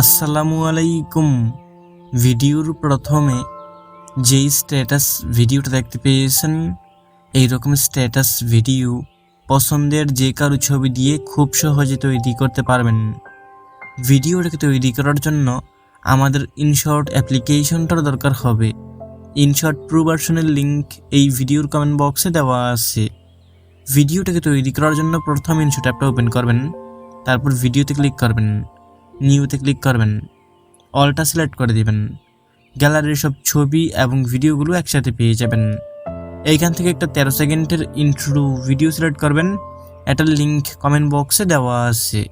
আসসালামু আলাইকুম। ভিডিওর প্রথমে যেই স্ট্যাটাস ভিডিওটা দেখতে পেয়েছেন এই রকম স্ট্যাটাস ভিডিও পছন্দের যে কারও ছবি দিয়ে খুব সহজে তৈরি করতে পারবেন। ভিডিওটাকে তৈরি করার জন্য আমাদের ইনশর্ট অ্যাপ্লিকেশনটার দরকার হবে। ইনশর্ট প্রো ভার্সনের লিঙ্ক এই ভিডিওর কমেন্ট বক্সে দেওয়া আছে। ভিডিওটাকে তৈরি করার জন্য প্রথম ইনশর্ট অ্যাপটা ওপেন করবেন, তারপর ভিডিওতে ক্লিক করবেন। নিউতে ক্লিক করবেন। অলটা সিলেক্ট করে দিবেন। গ্যালারির সব ছবি এবং ভিডিওগুলো একসাথে পেয়ে যাবেন। এইখান থেকে একটা তেরো সেকেন্ডের ইন্ট্রো ভিডিও সিলেক্ট করবেন। এটার লিঙ্ক কমেন্ট বক্সে দেওয়া আছে।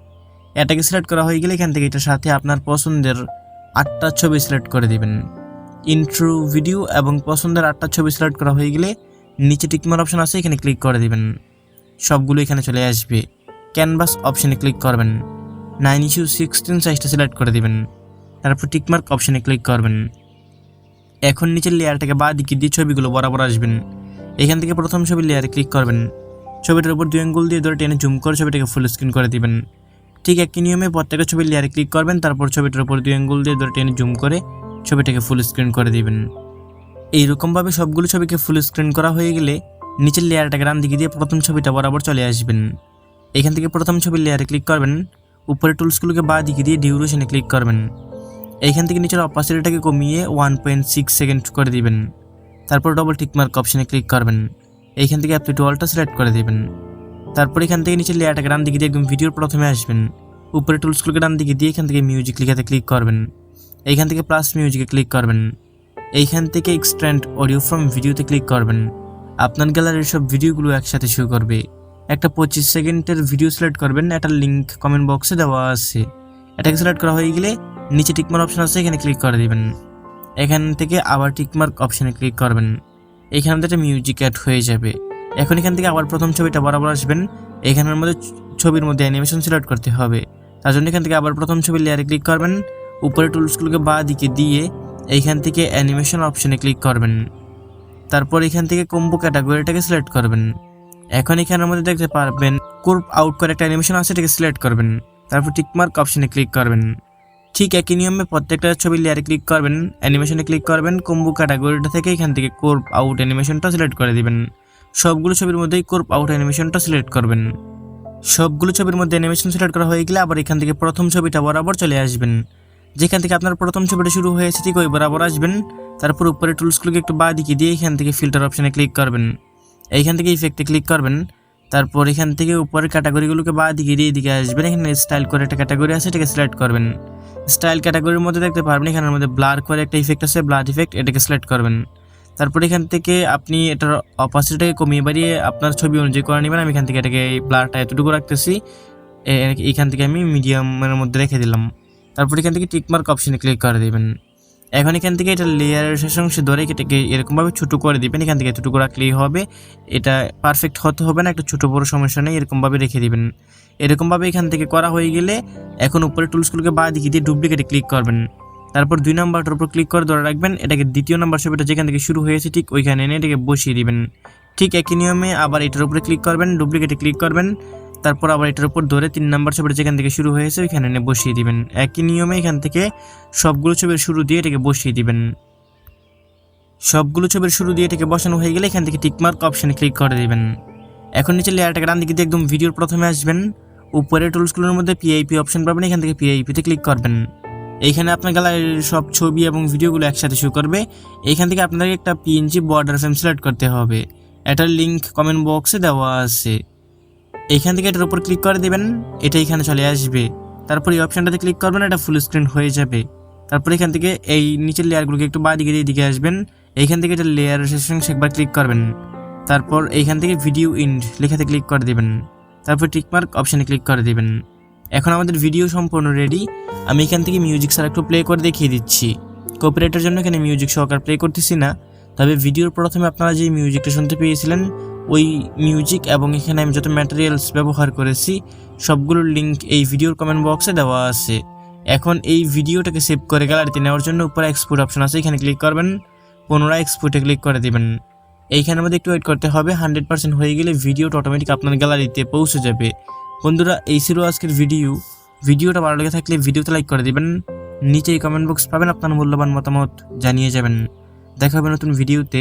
এটাকে সিলেক্ট করা হয়ে গেলে এখান থেকে এটার সাথে আপনার পছন্দের আটটা ছবি সিলেক্ট করে দিবেন। ইন্ট্রো ভিডিও এবং পছন্দের আটটা ছবি সিলেক্ট করা হয়ে গেলে নিচে টিকমার অপশন আছে, এখানে ক্লিক করে দিবেন। সবগুলো এখানে চলে আসবে। ক্যানভাস অপশনে ক্লিক করবেন। নাইন ইস্যু সিক্সটিন সাইজটা সিলেক্ট করে দেবেন। তারপর টিকমার্ক অপশানে ক্লিক করবেন। এখন নিচের লেয়ারটাকে বা দিকে দিয়ে ছবিগুলো বরাবর আসবেন। এখান থেকে প্রথম ছবির লেয়ারে ক্লিক করবেন। ছবিটার উপর দুই আঙ্গুল দিয়ে ধরে টেনে জুম করে ছবিটাকে ফুল স্ক্রিন করে দিবেন। ঠিক একই নিয়মে প্রত্যেকটা ছবির লেয়ারে ক্লিক করবেন, তারপর ছবিটার উপর দুই আঙ্গুল দিয়ে ধরে টেনে জুম করে ছবিটাকে ফুল স্ক্রিন করে দিবেন। এইরকমভাবে সবগুলো ছবিকে ফুল স্ক্রিন করা হয়ে গেলে নিচের লেয়ারটাকে ডান দিকে দিয়ে প্রথম ছবিটা বরাবর চলে আসবেন। এখান থেকে প্রথম ছবির লেয়ারে ক্লিক করবেন। উপরে টুলসগুলোকে বা দিকে দিয়ে ডিউরেশনে ক্লিক করবেন। এইখান থেকে নিচের অপাসিটিটাকে কমিয়ে ওয়ান পয়েন্ট সিক্স সেকেন্ড করে দিবেন। তারপর ডবল টিকমার্ক অপশনে ক্লিক করবেন। এইখান থেকে আপনি টুয়ালটা সিলেক্ট করে দেবেন। তারপর এখান থেকে নিচের লেয়ারটাকে ডান দিকে দিয়ে একদম ভিডিওর প্রথমে আসবেন। উপরে টুলসগুলোকে ডান দিকে দিয়ে এখান থেকে মিউজিক লিখাতে ক্লিক করবেন। এইখান থেকে প্লাস মিউজিকে ক্লিক করবেন। এইখান থেকে এক্সট্রেন্ড অডিও ফ্রম ভিডিওতে ক্লিক করবেন। আপনার গ্যালারির সব ভিডিওগুলো একসাথে শো করবে। একটা পঁচিশ সেকেন্ডের ভিডিও সিলেক্ট করবেন এটার লিঙ্ক কমেন্ট বক্সে দেওয়া আছে। এটাকে সিলেক্ট করা হয়ে গেলে নিচে টিকমার্ক অপশন আছে, এখানে ক্লিক করে দিবেন। এখান থেকে আবার টিকমার্ক অপশনে ক্লিক করবেন। এখানে একটা মিউজিক অ্যাড হয়ে যাবে। এখন এখান থেকে আবার প্রথম ছবিটা বরাবর আসবেন। এখানের মধ্যে ছবির মধ্যে অ্যানিমেশন সিলেক্ট করতে হবে। তার জন্য এখান থেকে আবার প্রথম ছবির লেয়ারে ক্লিক করবেন। উপরে টুলসগুলোকে বা দিকে দিয়ে এইখান থেকে অ্যানিমেশন অপশনে ক্লিক করবেন। তারপর এখান থেকে কম্বো ক্যাটাগরিটাকে সিলেক্ট করবেন। এখন এখানের মধ্যে দেখতে পারবেন কুর্ভ আউট করে একটা অ্যানিমেশন আছে, এটাকে সিলেক্ট করবেন। তারপর টিকমার্ক অপশনে ক্লিক করবেন। ঠিক একই নিয়মে প্রত্যেকটা ছবি লেয়ারে ক্লিক করবেন অ্যানিমেশনে ক্লিক করবেন কম্বো ক্যাটাগরিটা থেকে এখান থেকে কোর্ভ আউট অ্যানিমেশনটা সিলেক্ট করে দিবেন। সবগুলো ছবির মধ্যেই কোর্ভ আউট অ্যানিমেশনটা সিলেক্ট করবেন। সবগুলো ছবির মধ্যে অ্যানিমেশন সিলেক্ট করা হয়ে গেলে আবার এখান থেকে প্রথম ছবিটা বরাবর চলে আসবেন। যেখান থেকে আপনার প্রথম ছবিটা শুরু হয়েছে, ঠিক ওই বরাবর আসবেন। তারপর উপরে টুলসগুলোকে একটু বা দিকে দিয়ে এখান থেকে ফিল্টার অপশনে ক্লিক করবেন। এইখান থেকে ইফেক্টে ক্লিক করবেন। তারপর এখান থেকে উপরের ক্যাটাগরিগুলোকে বা দিকে দিয়ে দিকে আসবেন। এখানে স্টাইল করে একটা ক্যাটাগরি আছে, এটাকে সিলেক্ট করবেন। স্টাইল ক্যাটাগরির মধ্যে দেখতে পারবেন, এখানের মধ্যে ব্লার করে একটা ইফেক্ট আছে ব্লার ইফেক্ট এটাকে সিলেক্ট করবেন। তারপর এখান থেকে আপনি এটার অপাসিটিটাকে কমিয়ে বাড়িয়ে আপনার ছবি অনুযায়ী করে নেবেন। আমি এখান থেকে এটাকে এই ব্লারটা এতটুকু রাখতেছি। এখান থেকে আমি মিডিয়ামের মধ্যে রেখে দিলাম। তারপর এখান থেকে টিকমার্ক অপশনে ক্লিক করে দেবেন। এখন এখান থেকে এটা লেয়ারের শেষ অংশে ধরে এটাকে এরকমভাবে ছোটো করে দিবেন। এখান থেকে এতটুকু রাখলেই হবে। এটা পারফেক্ট হতে হবে না, একটা ছোটো বড় সমস্যা নেই, এরকমভাবে রেখে দিবেন। এরকমভাবে এখান থেকে করা হয়ে গেলে এখন উপরে টুলসগুলোকে বা দিকে দিয়ে ডুপ্লিকেটে ক্লিক করবেন। তারপর দুই নাম্বারটার উপর ক্লিক করে ধরে রাখবেন। এটাকে দ্বিতীয় নাম্বার ছবিটা যেখান থেকে শুরু হয়েছে ঠিক ওইখানে এনে এটাকে বসিয়ে দিবেন। ঠিক একই নিয়মে আবার এটার উপরে ক্লিক করবেন ডুপ্লিকেটে ক্লিক করবেন। তারপর আবার এটার উপর ধরে তিন নাম্বার ছবিটা যেখান থেকে শুরু হয়েছে, ওইখানে এনে বসিয়ে দিবেন। একই নিয়মে এখান থেকে সবগুলো ছবির শুরু দিয়ে এটাকে বসিয়ে দিবেন। সবগুলো ছবির শুরু দিয়ে এটাকে বসানো হয়ে গেলে এখান থেকে টিকমার্ক অপশনে ক্লিক করে দেবেন। এখন নিচে লেয়ারটাকে ডান দিকে দিয়ে একদম ভিডিওর প্রথমে আসবেন। উপরে টুলসগুলোর মধ্যে পিআইপি অপশন পাবেন, এখান থেকে পিআইপিতে ক্লিক করবেন। এইখানে আপনার গ্যালারির সব ছবি এবং ভিডিওগুলো একসাথে শো করবে। এখান থেকে আপনাকে একটা পিএনজি বর্ডার ফ্রেম সিলেক্ট করতে হবে। এটার লিঙ্ক কমেন্ট বক্সে দেওয়া আছে। এইখান থেকে এটার উপর ক্লিক করে দেবেন, এটা এখানে চলে আসবে। তারপর এই অপশনটাতে ক্লিক করবেন, এটা ফুল স্ক্রিন হয়ে যাবে। তারপর এখান থেকে এই নিচের লেয়ারগুলোকে একটু বাঁ দিকে দিয়ে দিকে আসবেন এইখান থেকে এটা লেয়ার অংশে একবার ক্লিক করবেন। তারপর এইখান থেকে ভিডিও ইন্ড লেখাতে ক্লিক করে দেবেন। তারপর টিকমার্ক অপশানে ক্লিক করে দেবেন। এখন আমাদের ভিডিও সম্পূর্ণ রেডি আমি এখান থেকে মিউজিক ছাড়া একটু প্লে করে দেখিয়ে দিচ্ছি। কপিরাইটের জন্য এখানে মিউজিক সহকার প্লে করতেছি না। তবে ভিডিওর প্রথমে আপনারা যে মিউজিকটা শুনতে পেয়েছিলেন ওই মিউজিক এবং এখানে আমি যত ম্যাটেরিয়ালস ব্যবহার করেছি, সবগুলোর লিঙ্ক এই ভিডিওর কমেন্ট বক্সে দেওয়া আছে। এখন এই ভিডিওটাকে সেভ করে গ্যালারিতে নেওয়ার জন্য উপরে এক্সপোর্ট অপশন আছে, এখানে ক্লিক করবেন, পুনরায় এক্সপোর্টে ক্লিক করে দেবেন। এইখানের মধ্যে একটু ওয়েট করতে হবে হান্ড্রেড পার্সেন্ট হয়ে গেলে ভিডিওটা অটোমেটিক আপনার গ্যালারিতে পৌঁছে যাবে। বন্ধুরা, এই ছিল আজকের ভিডিও ভিডিওটা ভালো লেগে থাকলে ভিডিওতে লাইক করে দেবেন। নিচেই কমেন্ট বক্স পাবেন আপনার মূল্যবান মতামত জানিয়ে যাবেন। দেখা হবে নতুন ভিডিওতে